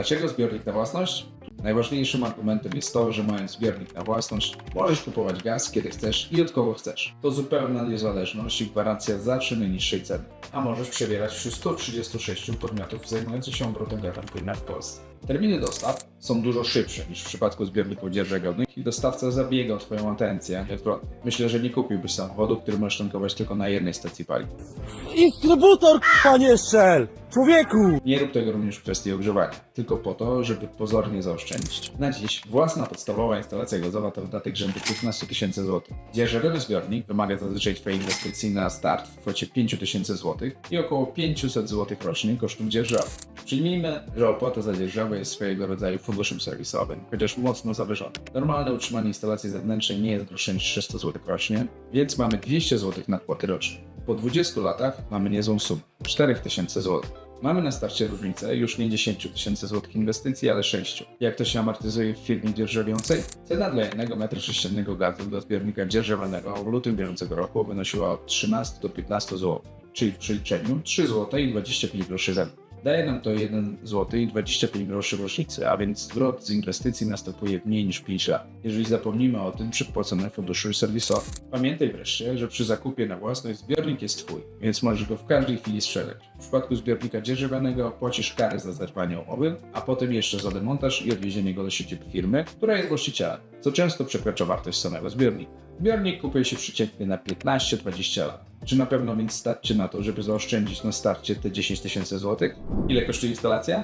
Dlaczego zbiornik na własność? Najważniejszym argumentem jest to, że mając zbiornik na własność, możesz kupować gaz kiedy chcesz i od kogo chcesz. To zupełna niezależność i gwarancja zawsze najniższej ceny. A możesz przebierać wśród 136 podmiotów zajmujących się obrotem gazem płynna w Polsce. Terminy dostaw są dużo szybsze niż w przypadku zbiorników dzierżawionych i dostawca zabiega o Twoją atencję, a nie odwrotnie. Myślę, że nie kupiłbyś samochodu, który możesz tankować tylko na jednej stacji paliw. Instrybutor, panie strzel! Człowieku! Nie rób tego również w kwestii ogrzewania, tylko po to, żeby pozornie zaoszczędzić. Na dziś własna podstawowa instalacja gazowa to wydatek rzędu 15 tysięcy złotych. Dzierżawiony zbiornik wymaga zazwyczaj Twojej inwestycji na start w kwocie 5 tysięcy złotych i około 500 złotych rocznie kosztów dzierżawy. Przyjmijmy, że opłata za dzierżawę jest swojego rodzaju funduszem serwisowym, chociaż mocno zawyżony. Normalne utrzymanie instalacji zewnętrznej nie jest droższe niż 300 zł rocznie, więc mamy 200 zł nadpłaty rocznie. Po 20 latach mamy niezłą sumę 4000 zł. Mamy na starcie różnicę już nie 10 tysięcy złotych inwestycji, ale 6. Jak to się amortyzuje w firmie dzierżawiącej? Cena dla jednego metra sześciennego gazu do zbiornika dzierżawanego w lutym bieżącego roku wynosiła od 13 do 15 zł, czyli w przeliczeniu 3 zł i 25 groszy. Daje nam to 1 zł i 25 groszy rocznicy, a więc zwrot z inwestycji następuje w mniej niż 5 lat. Jeżeli zapomnimy o tym przy płaconym funduszu serwisowym. Pamiętaj wreszcie, że przy zakupie na własność zbiornik jest Twój, więc możesz go w każdej chwili sprzedać. W przypadku zbiornika dzierżawionego płacisz karę za zerwanie umowy, a potem jeszcze za demontaż i odwiezienie go do siedziby firmy, która jest właścicielem, co często przekracza wartość samego zbiornika. Zbiornik kupuje się przeciętnie na 15-20 lat. Czy na pewno więc stać na to, żeby zaoszczędzić na starcie te 10 tysięcy złotych? Ile kosztuje instalacja?